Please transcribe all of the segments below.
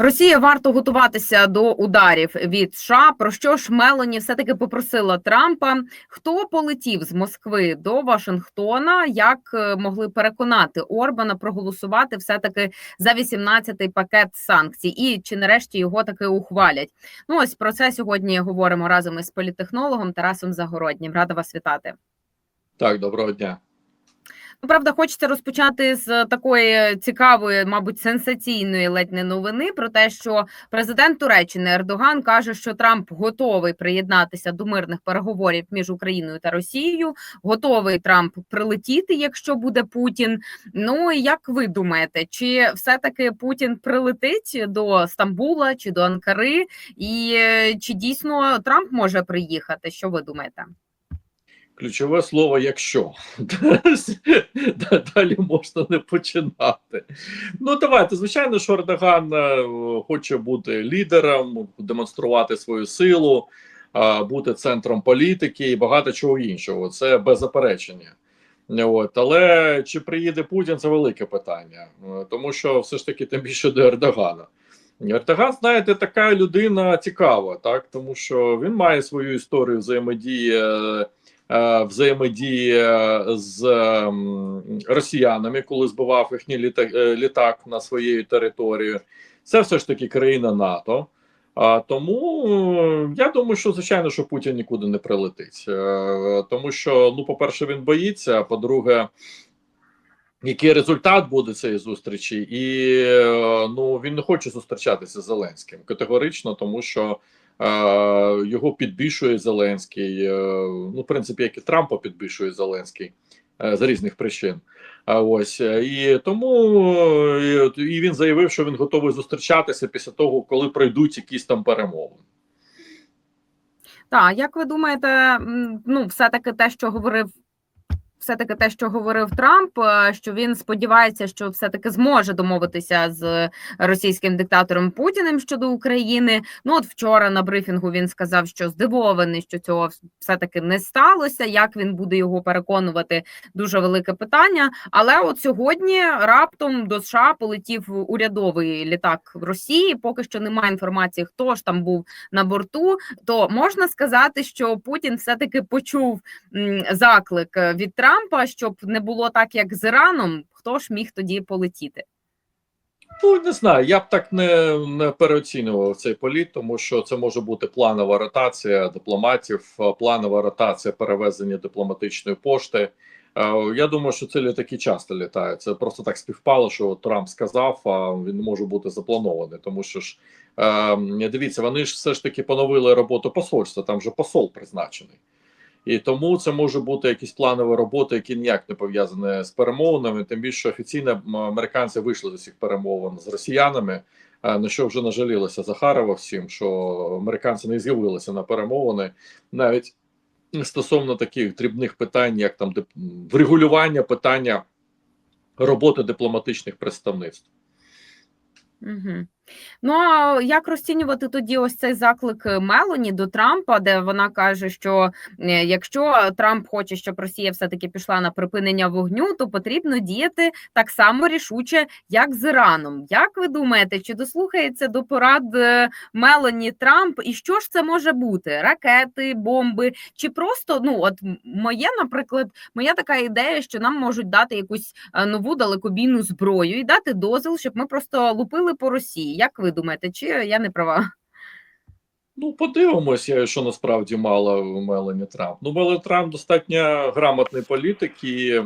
Росія варто готуватися до ударів від США. Про що ж Мелоні все таки попросила Трампа? Хто полетів з Москви до Вашингтона? Як е, могли переконати Орбана проголосувати все таки за 18-й пакет санкцій? І чи нарешті його таки ухвалять? Ну ось про це сьогодні говоримо разом із політехнологом Тарасом Загороднім. Рада вас вітати. Так, доброго дня. Ну, правда, хочеться розпочати з такої цікавої, мабуть, сенсаційної ледь не новини про те, що президент Туреччини Ердоган каже, що Трамп готовий приєднатися до мирних переговорів між Україною та Росією. Готовий Трамп прилетіти, якщо буде Путін. Ну як ви думаєте, чи все таки Путін прилетить до Стамбула чи до Анкари, і е, чи дійсно Трамп може приїхати? Що ви думаєте? Ключове слово якщо далі можна не починати. Ну давайте. Звичайно, що Ердоган е, хоче бути лідером, демонструвати свою силу, е, бути центром політики і багато чого іншого. Це без заперечення. От. Але чи приїде Путін, це велике питання, Е, тому що все ж таки тим більше до Ердогана. Ердоган, знаєте, така людина цікава, так тому що він має свою історію взаємодії. Е, е, Взаємодії з ем, росіянами, коли збивав їхній літак, е, літак на своєю територією, це все ж таки країна НАТО. А тому е, я думаю, що звичайно, що Путін нікуди не прилетить, Е, тому що, ну, по-перше, він боїться. а По-друге, який результат буде цієї зустрічі, і е, ну він не хоче зустрічатися з Зеленським категорично, тому що е, його підбільшує Зеленський. Е, ну, в принципі, як і Трампа підбільшує Зеленський за з різних причин. А ось е, і тому е, і він заявив, що він готовий зустрічатися після того, коли пройдуть якісь там перемовини. Так, як ви думаєте, ну, все-таки те, що говорив. Все-таки те, що говорив Трамп, е, що він сподівається, що все-таки зможе домовитися з російським диктатором Путіним щодо України. Ну от вчора на брифінгу він сказав, що здивований, що цього все-таки не сталося. Як він буде його переконувати, дуже велике питання. Але от сьогодні раптом до США полетів урядовий літак в Росії. Поки що немає інформації, хто ж там був на борту. То можна сказати, що Путін все-таки почув заклик від Трампа, щоб не було так, як з Іраном. Хто ж міг тоді полетіти? Ну не знаю, я б так не, не переоцінював цей політ, тому що це може бути планова ротація дипломатів, е, планова ротація перевезення дипломатичної пошти. Е, Я думаю, що ці літаки часто літають. Це просто так співпало, що Трамп сказав, а він може бути запланований. Тому що ж е, дивіться, вони ж все ж таки поновили роботу посольства. Там вже посол призначений. І тому це може бути якісь планові роботи, які ніяк не пов'язані з перемовинами. Тим більше офіційно американці вийшли з усіх перемовин з росіянами. На що вже нажалілося Захарова всім, що американці не з'явилися на перемовини навіть стосовно таких дрібних питань, як там врегулювання питання роботи дипломатичних представництв. Угу. Ну а як розцінювати тоді ось цей заклик Мелоні до Трампа, де вона каже, що е, якщо Трамп хоче, щоб Росія все-таки пішла на припинення вогню, то потрібно діяти так само рішуче, як з Іраном. Як ви думаєте, чи дослухається до порад е, Мелоні Трамп? І що ж це може бути? Ракети, бомби, чи просто ну от моє, наприклад, моя така ідея, що нам можуть дати якусь е, нову далекобійну зброю і дати дозвіл, щоб ми просто лупили по Росії. Як ви думаєте, чи я не права? Ну, подивимося, що насправді мала Мелані Трамп. Ну, Мелані Трамп достатньо грамотний політик, і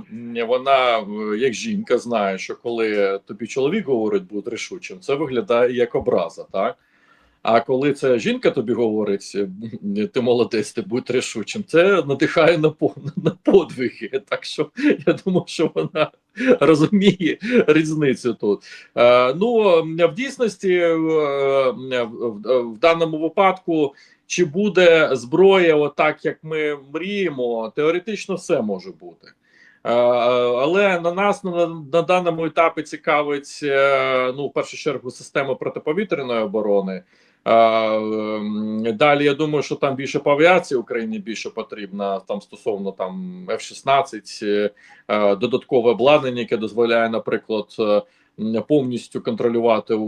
вона, е, як жінка, знає, що коли тобі чоловік говорить буде рішучим, це виглядає як образа, так? А коли це жінка тобі говорить, ти молодець, ти будь рішучим, це надихає на, на подвиги. Так що я думаю, що вона розуміє різницю тут. Е, ну, в дійсності, е, в, даному випадку, чи буде зброя, отак як ми мріємо, теоретично все може бути. Е, Але на нас на, на даному етапі цікавить е, ну, в першу чергу система протиповітряної оборони. Ем, Далі я думаю, що там більше по авіації Україні більше потрібно там стосовно там F-16, е, е, додаткове обладнання, яке дозволяє, наприклад, е, повністю контролювати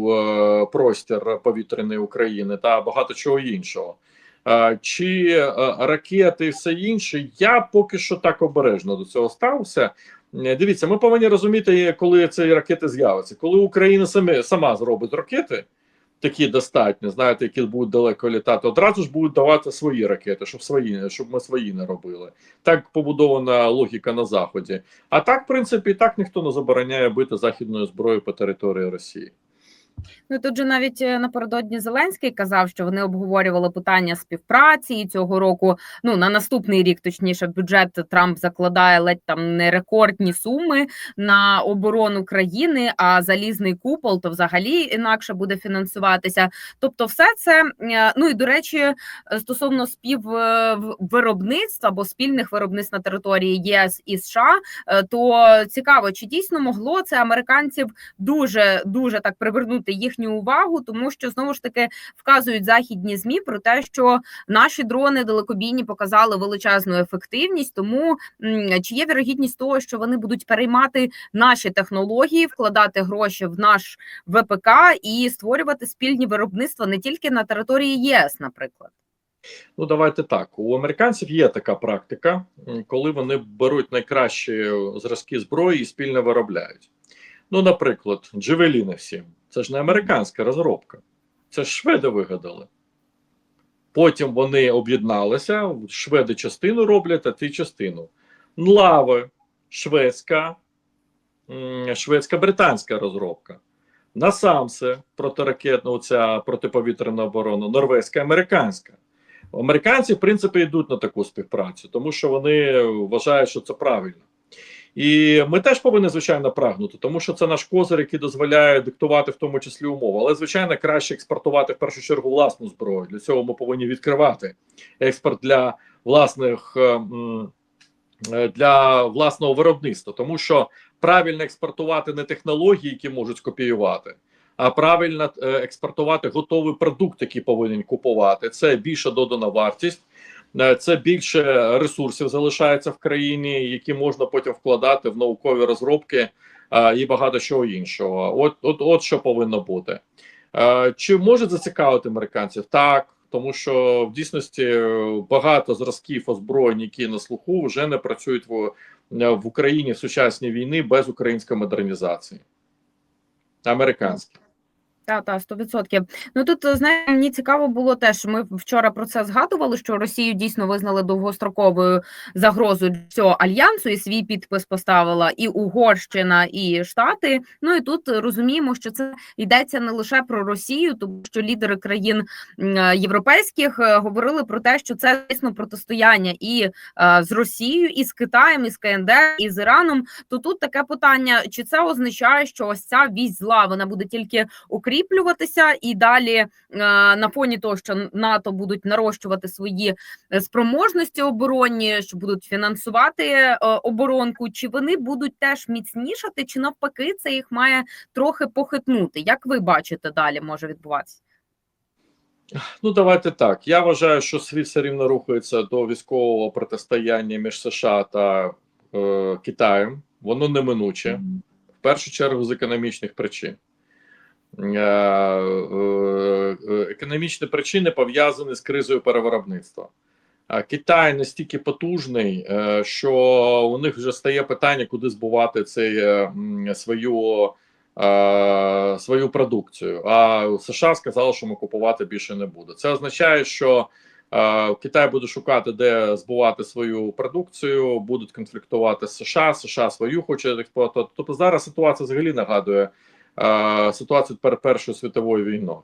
простір повітряної України та багато чого іншого. Чи ракети і все інше, я поки що так обережно до цього ставився. Дивіться, ми повинні розуміти, коли ці ракети з'являться. Коли Україна саме сама зробить ракети, такі достатньо, знаєте, які будуть далеко літати, одразу ж будуть давати свої ракети, щоб свої, щоб ми свої не робили. Так побудована логіка на заході. А так, в принципі, і так ніхто не забороняє бити західною зброєю по території Росії. Ну тут же навіть е, напередодні Зеленський казав, що вони обговорювали питання співпраці і цього року. Ну на наступний рік, точніше, бюджет Трамп закладає ледь там не рекордні суми на оборону країни. А залізний купол то взагалі інакше буде фінансуватися. Тобто, все це е, ну і до речі, е, стосовно співвиробництва або спільних виробництв на території ЄС і США, е, то цікаво, чи дійсно могло це американців дуже дуже так привернути їхню увагу, тому що знову ж таки вказують західні змі про те, що наші дрони далекобійні показали величезну ефективність. Тому чи є вірогідність того, що вони будуть переймати наші технології, вкладати гроші в наш ВПК і створювати спільні виробництва не тільки на території ЄС, наприклад. Ну, давайте так. У американців є така практика, коли вони беруть найкращі зразки зброї і спільно виробляють. Ну, наприклад, Джевеліни всі. Це ж не американська розробка. Це ж шведи вигадали. Потім вони об'єдналися, шведи частину роблять, а ти частину. Нлави шведська, шведська-британська розробка. Насамсе протиракетна, оця протиповітряна оборона, норвезька, американська. Американці, в принципі, йдуть на таку співпрацю, тому що вони вважають, що це правильно. І ми теж повинні, звичайно, прагнути, тому що це наш козир, який дозволяє диктувати в тому числі умови. Але, звичайно, краще експортувати в першу чергу власну зброю. Для цього ми повинні відкривати експорт для власних е, м, е, для власного виробництва, тому що правильно експортувати не технології, які можуть скопіювати, а правильно е, експортувати готовий продукт, який повинен купувати. Це більша додана вартість. Е, Це більше ресурсів залишається в країні, які можна потім вкладати в наукові розробки е, і багато чого іншого. От, от, от що повинно бути. Е, Чи може зацікавити американців? Так, тому що в дійсності багато зразків озброєнь, які на слуху, вже не працюють в, в Україні в сучасній війни без української модернізації. Американські. Та, та, 100%. Ну тут знаєте, мені цікаво було теж. Ми вчора про це згадували, що Росію дійсно визнали довгостроковою загрозою для цього альянсу, і свій підпис поставила і Угорщина, і Штати. Ну і тут розуміємо, що це йдеться не лише про Росію, тому що лідери країн європейських е, говорили про те, що це дійсно протистояння і е, з Росією, і з Китаєм, і з КНДР, і з Іраном. То тут таке питання: чи це означає, що ось ця вісь зла вона буде тільки укріплюватися, і далі е, на фоні того, що НАТО будуть нарощувати свої е, спроможності оборонні, що будуть фінансувати е, оборонку, чи вони будуть теж міцнішати, чи навпаки, це їх має трохи похитнути? Як ви бачите, далі може відбуватися? Ну, давайте так. Я вважаю, що світ все рівно рухається до військового протистояння між США та е, Китаєм. Воно неминуче, в першу чергу з економічних причин. Е, е, е, економічні причини пов'язані з кризою перевиробництва. Китай настільки потужний, що у них вже стає питання, куди збувати цей, свою, свою продукцію. А США сказали, що ми купувати більше не буде. Це означає, що Китай буде шукати, де збувати свою продукцію, будуть конфліктувати з США. США свою хоче експлуатувати. Тобто зараз ситуація взагалі нагадує ситуацію перед Першою світовою війною.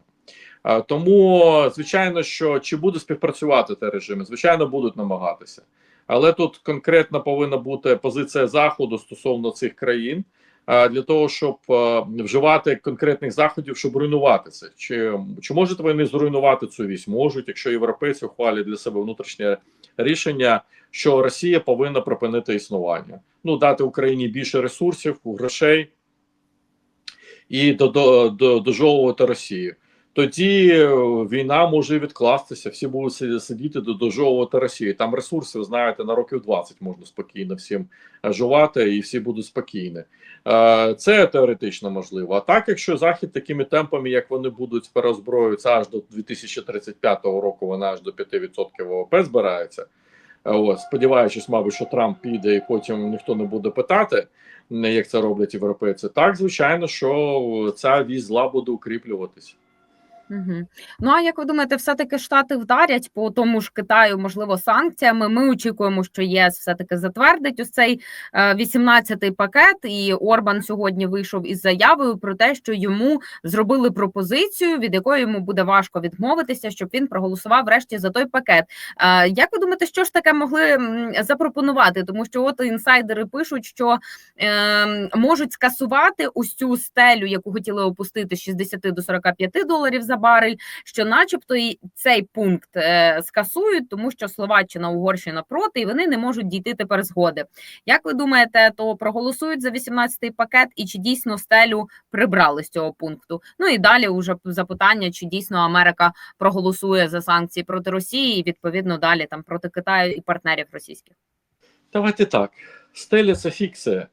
Е, Тому, звичайно, що чи буде співпрацювати те режими, звичайно, будуть намагатися. Але тут конкретно повинна бути позиція Заходу стосовно цих країн е, для того, щоб е, вживати конкретних заходів, щоб руйнувати це. Чи, чи можуть вони зруйнувати цю вісь? Можуть, якщо європейці ухвалять для себе внутрішнє рішення, що Росія повинна припинити існування, ну дати Україні більше ресурсів, грошей і до, до, до, дожовувати Росію. тоді е, війна може відкластися. Всі будуть сидіти до дожовувати Росію. Там ресурси, ви знаєте, на років 20 можна спокійно всім е, жувати, і всі будуть спокійні. Е, Це теоретично можливо. А так, якщо захід такими темпами, як вони будуть переозброюватися аж до 2035 року, вона аж до 5% ВВП збирається. Е, Ось, сподіваючись, мабуть, що Трамп піде і потім ніхто не буде питати, як це роблять європейці. Так, звичайно, що ця візла буде укріплюватися. Угу. Ну а як ви думаєте, все-таки Штати вдарять по тому ж Китаю, можливо, санкціями? Ми очікуємо, що ЄС все-таки затвердить ось цей е, 18-й пакет. І Орбан сьогодні вийшов із заявою про те, що йому зробили пропозицію, від якої йому буде важко відмовитися, щоб він проголосував врешті за той пакет. Е, Як ви думаєте, що ж таке могли запропонувати? Тому що от інсайдери пишуть, що е, можуть скасувати цю стелю, яку хотіли опустити з 60 до 45 доларів за барель, що, начебто, і цей пункт е, скасують, тому що Словаччина, Угорщина проти, і вони не можуть дійти тепер згоди. Як ви думаєте, то проголосують за 18-й пакет, і чи дійсно стелю прибрали з цього пункту? Ну і далі уже запитання, чи дійсно Америка проголосує за санкції проти Росії, і відповідно далі там проти Китаю і партнерів російських. Давайте так. Стеля це фікція.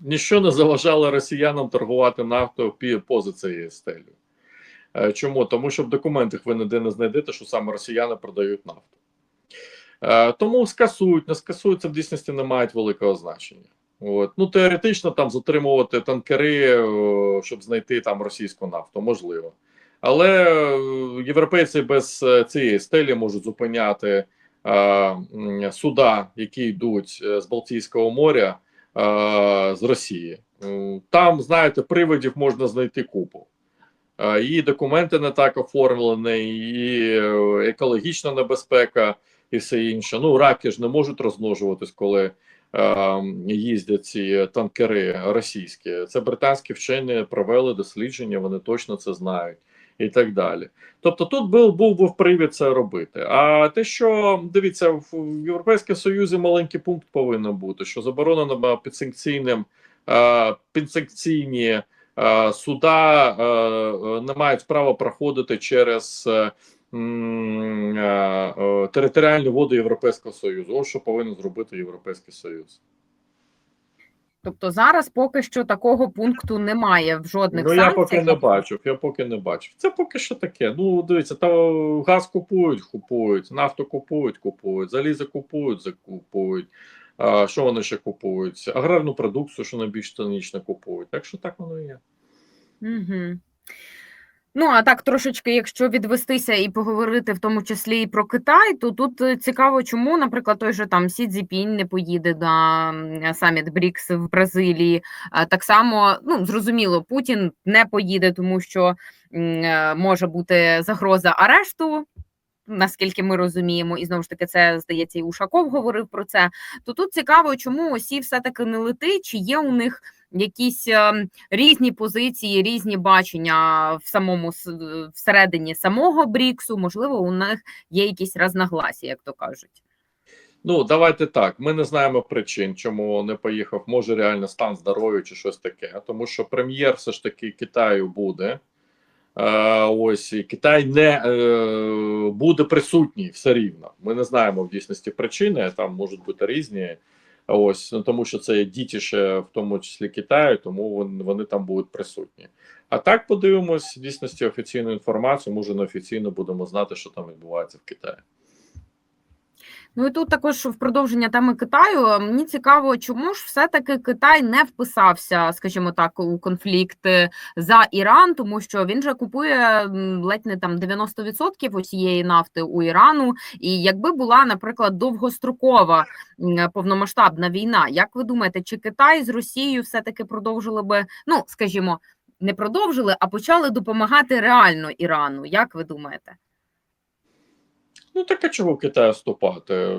Ніщо не заважало росіянам торгувати нафтою поза цією стелею. Е, Чому? Тому що в документах ви ніде не знайдете, що саме росіяни продають нафту. Е, Тому скасують, не скасують, це в дійсності не мають великого значення. От. Ну, теоретично там затримувати танкери, е, щоб знайти там російську нафту, можливо. Але європейці без цієї стелі можуть зупиняти е, суда, які йдуть з Балтійського моря е, з Росії. Там, знаєте, приводів можна знайти купу. І документи не так оформлені, і е, екологічна небезпека, і все інше. Ну, раки ж не можуть розмножуватись, коли їздять ці танкери російські. Це британські вчені провели дослідження, вони точно це знають. І так далі. Тобто тут був був, був привід це робити. А те, що дивіться, в Європейському Союзі маленький пункт повинен бути, що заборонено підсанкційним підсанкційні суда е, е, не мають права проходити через е, м, е, е, територіальні води Європейського Союзу. Ось що повинен зробити Європейський Союз. Тобто зараз поки що такого пункту немає в жодних Ну, я поки не бачив. Я поки не бачив. Це поки що таке. Ну, дивіться, та газ купують, купують, нафту купують, купують, залізо купують, закупують. Що вони ще купують? Аграрну продукцію, що найбільш цинічно купують. Так що так воно і є. Угу. Ну, а так трошечки, якщо відвестися і поговорити в тому числі і про Китай, то тут е, цікаво, чому, наприклад, той же там Сі Цзіпінь не поїде на саміт БРІКС в Бразилії. Так само, ну зрозуміло, Путін не поїде, тому що е, може бути загроза арешту. Наскільки ми розуміємо, і знову ж таки, це здається, і Ушаков говорив про це. То тут цікаво, чому осі все-таки не летить, чи є у них якісь е, різні позиції, різні бачення в самому всередині самого Бріксу. Можливо, у них є якісь розногласі, як то кажуть. Ну, давайте так. Ми не знаємо причин, чому не поїхав. Може, реально стан здоров'я чи щось таке. Тому що прем'єр все ж таки Китаю буде. Е, ось Китай не е, буде присутній все рівно. Ми не знаємо в дійсності причини, там можуть бути різні. Ось ну, тому, що це є дітіше, в тому числі Китаю, тому вони, вони там будуть присутні. А так подивимось в дійсності офіційну інформацію. Може, неофіційно будемо знати, що там відбувається в Китаї. Ну і тут також в продовження теми Китаю мені цікаво, чому ж все-таки Китай не вписався, скажімо так, у конфлікт за Іран, тому що він же купує ледь не там 90% усієї нафти у Ірану. І якби була, наприклад, довгострокова повномасштабна війна, як ви думаєте, чи Китай з Росією все-таки продовжили би, ну скажімо, не продовжили, а почали допомагати реально Ірану? Як ви думаєте? Ну так а чого в Китай вступати?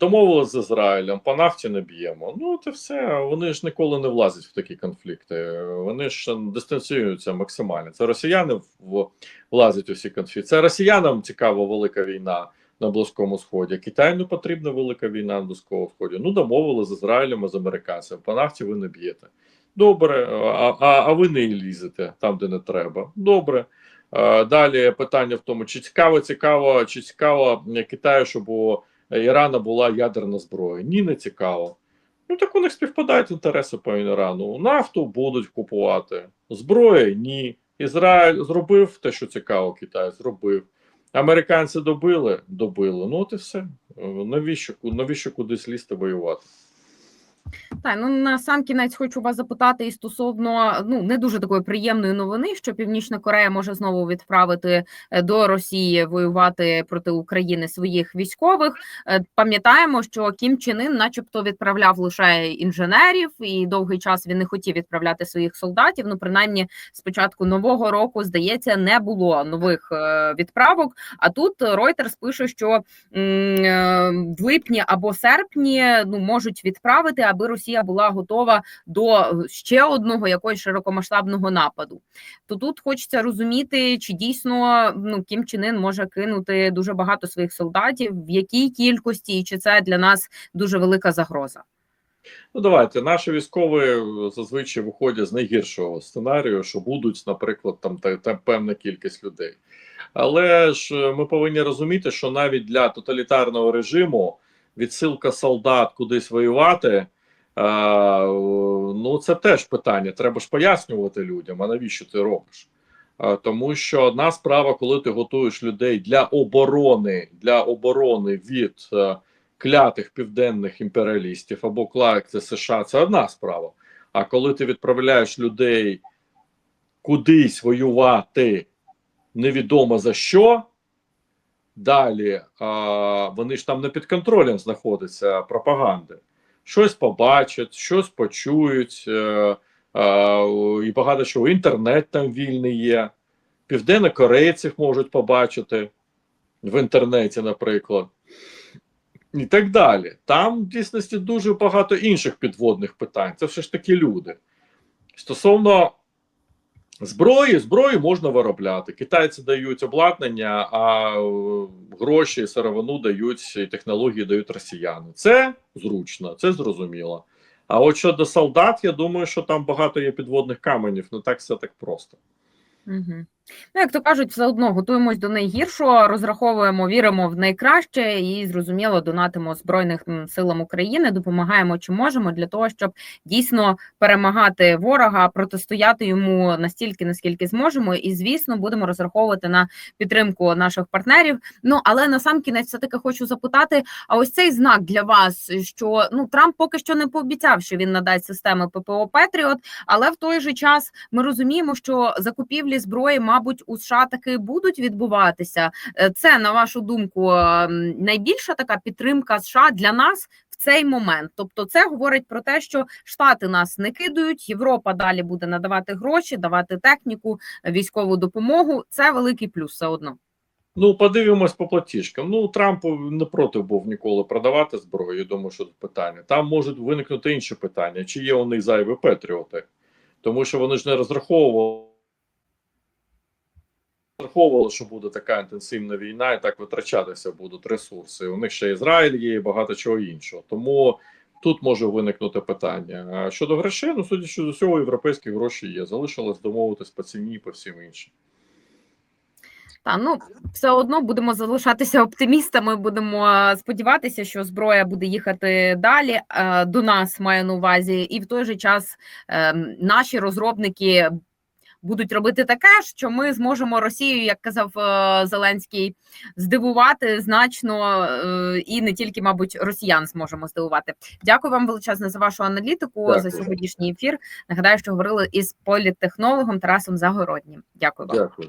Домовилися з Ізраїлем, по нафті не б'ємо. Ну, це все. Вони ж ніколи не влазять в такі конфлікти. Вони ж дистанціюються максимально. Це росіяни влазять у всі конфлікти. Це росіянам цікава велика війна на Близькому Сході. Китаю не потрібна велика війна на Близькому Сході. Ну, домовили з Ізраїлем і з американцями. По нафті ви не б'єте. Добре, а, а, а ви не лізете там, де не треба. Добре. Е, Далі питання в тому, чи цікаво, цікаво, чи цікаво е, Китаю, щоб у Ірана була ядерна зброя. Ні, не цікаво. Ну так у них співпадають інтереси по Ірану. Нафту будуть купувати, зброя ні. Ізраїль зробив те, що цікаво, Китай зробив. Американці добили, добили. Ну от і все. Е, Навіщо, навіщо кудись лізти воювати? Так, ну на сам кінець хочу вас запитати і стосовно ну не дуже такої приємної новини, що Північна Корея може знову відправити е, до Росії воювати проти України своїх військових. Е, Пам'ятаємо, що Кім Чен Ын начебто відправляв лише інженерів, і довгий час він не хотів відправляти своїх солдатів. Ну, принаймні, з початку нового року здається, не було нових е, відправок. А тут Reuters пише, що в липні або серпні ну можуть відправити, аби Росія була готова до ще одного якогось широкомасштабного нападу. То тут хочеться розуміти, чи дійсно ну Кім Чен Ын може кинути дуже багато своїх солдатів, в якій кількості, і чи це для нас дуже велика загроза. Ну, давайте наші військові зазвичай виходять з найгіршого сценарію, що будуть, наприклад, там та, та певна кількість людей. Але ж е, ми повинні розуміти, що навіть для тоталітарного режиму відсилка солдат кудись воювати. А, ну, це теж питання. Треба ж пояснювати людям, а навіщо ти робиш? А, тому що одна справа, коли ти готуєш людей для оборони, для оборони від е, клятих південних імперіалістів або клятих США, це одна справа. А коли ти відправляєш людей кудись воювати невідомо за що, далі а, вони ж там не під контролем знаходяться пропаганди. Щось побачать, щось почують, е, е, і багато чого. Інтернет там вільний є. Південно-корейців можуть побачити в інтернеті, наприклад і так далі. Там в дійсності дуже багато інших підводних питань. Це все ж таки люди. Стосовно зброї, зброю можна виробляти. Китайці дають обладнання, а е, гроші, сировину дають і технології дають росіяни. Це зручно, це зрозуміло. А от щодо солдат, я думаю, що там багато є підводних каменів, не так все так просто. Угу. Ну, як то кажуть, все одно готуємось до найгіршого, розраховуємо, віримо в найкраще і зрозуміло донатимо Збройних силам України, допомагаємо чи можемо для того, щоб дійсно перемагати ворога, протистояти йому настільки, наскільки зможемо. І звісно, будемо розраховувати на підтримку наших партнерів. Ну але на сам кінець все таки хочу запитати: а ось цей знак для вас, що ну Трамп поки що не пообіцяв, що він надасть системи ППО Петріот, але в той же час ми розуміємо, що закупівлі зброї мабуть, у США таки будуть відбуватися. Е, Це на вашу думку ем, найбільша така підтримка США для нас цей момент. Тобто, це говорить про те, що Штати нас не кидають. Європа далі буде надавати гроші, давати техніку, військову допомогу. Це великий плюс все одно. Ну, подивимось по платіжкам. Ну, Трампу не проти був ніколи продавати зброю. Думаю, що тут питання. Там можуть виникнути інші питання, чи є у них зайві патріоти, тому що вони ж не розраховували. Розраховували, що буде така інтенсивна війна, і так витрачатися будуть ресурси. У них ще Ізраїль є і багато чого іншого. Тому тут може виникнути питання. А щодо грошей, ну судячи з усього, європейські гроші є. Залишилось домовитись по ціні по всім іншим. Та ну все одно будемо залишатися оптимістами. Будемо сподіватися, що зброя буде їхати далі е, до нас, маю на увазі, і в той же час е, наші розробники будуть робити таке, що ми зможемо Росію, як казав е, Зеленський, здивувати значно е, і не тільки, мабуть, росіян зможемо здивувати. Дякую вам величезне за вашу аналітику Дякую. за сьогоднішній ефір. Нагадаю, що говорили із політтехнологом Тарасом Загороднім. Дякую вам. Дякую.